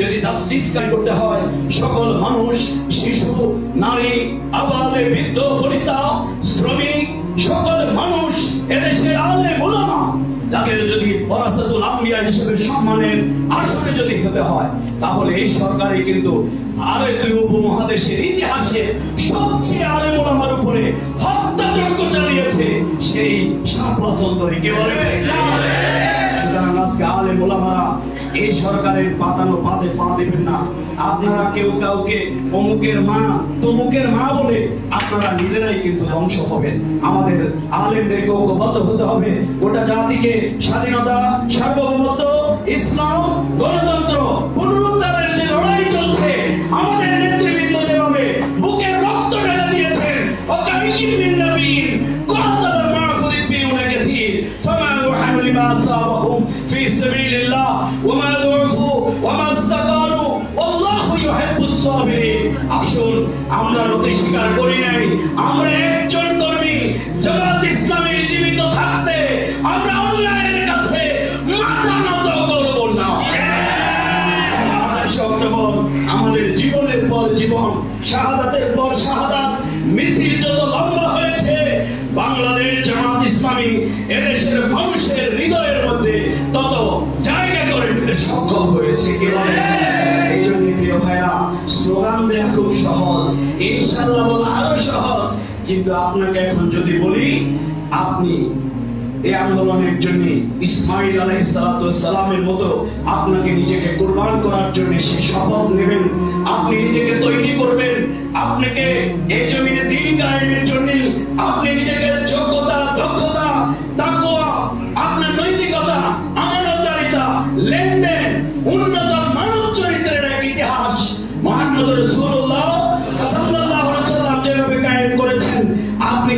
যদি জাস্টিস করতে হয়, সকল মানুষ, শিশু, নারী আবালে বৃদ্ধ, বনিতা, শ্রমিক, সকল মানুষ এদেশের আলে ওলামা, যাদের যদি ওরাসাতুল আম্বিয়া হিসেবে সম্মানের আসনে যদি হতে হয়, তাহলে এই সরকারে কিন্তু ভারতীয় উপমহাদেশের ইতিহাসে সবচেয়ে আলেম ওলামার উপরে হত্যাযজ্ঞ চালিয়েছে, সেই চৌধুরী কে বলে। সুতরাং আজকে আলেম ওলামারা এই সরকারের পাতানো পাতে পা দেবেন না। আপনারা কেউ কাউকে অমুকের মা, তমুকের মা বলে আপনারা নিজেরাই কিন্তু ধ্বংস হবেন। আমাদের আলেমদেরকে ঐক্যবদ্ধ হতে হবে। গোটা জাতিকে স্বাধীনতা, সার্বভৌমত্ব, ইসলাম, গণতন্ত্র পুনরুদ্ধারের যে লড়াই চলছে, আমাদের নেতৃবৃন্দ যেভাবে বুকের রক্ত ঢেলে দিয়েছেন ও কামিকিন বিন গণতন্ত্র وهنوا لما أصابهم في سبيل الله وما ضعفوا وما استقالوا والله يحب الصابرين আসুন আমরা নতি স্বীকার করি নাই আমরা একজন কর্মী জামাত ইসলামী জীবিত থাকতে আমরা অন্যায়ের কাছে মাথা নত করব না আঠাশে অক্টোবর আমাদের জীবনের পর জীবন শাহাদাতের পর শাহাদাত জায়গা করে নিতে সক্ষম হয়েছে এই জন্য প্রিয় ভাইরা স্লোগান দেওয়া খুব সহজ ইনশাল্লাহ বলা আরও সহজ কিন্তু আপনাকে এখন যদি বলি আপনি এই আন্দোলনের জন্য ইসমাইল আলাইহিসসালামের মতো আপনাকে নিজেকে কুরবান করার জন্য সে শপথ নেবেন আপনি নিজেকে তৈরি করবেন আপনাকে এই জমিনে দিন কায়েমের জন্য আপনি নিজেকে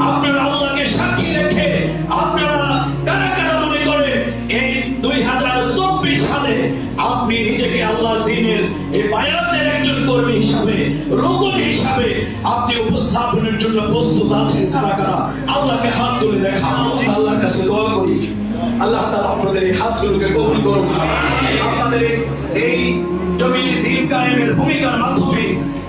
আপনারা আল্লাহকে সাক্ষী রেখে আপনারা কারা কারা মনে করেন এই দুই হাজার চব্বিশ সালে আপনি নিজেকে আল্লাহ দিনের এই বায়াতের একজন কর্মী হিসাবে রোগন হিসাবে আপনি উপস্থাপনের জন্য প্রস্তুত আছেন কারা কারা? আল্লাহকে হাত তুলে দেখা। আল্লাহর কাছে দোয়া করি। আল্লাহ তাআলা আপনাদের এই হাতগুলোকে কবুল করুন আপনাদের এই জমির দিন কায়েমের ভূমিকার মাধ্যমে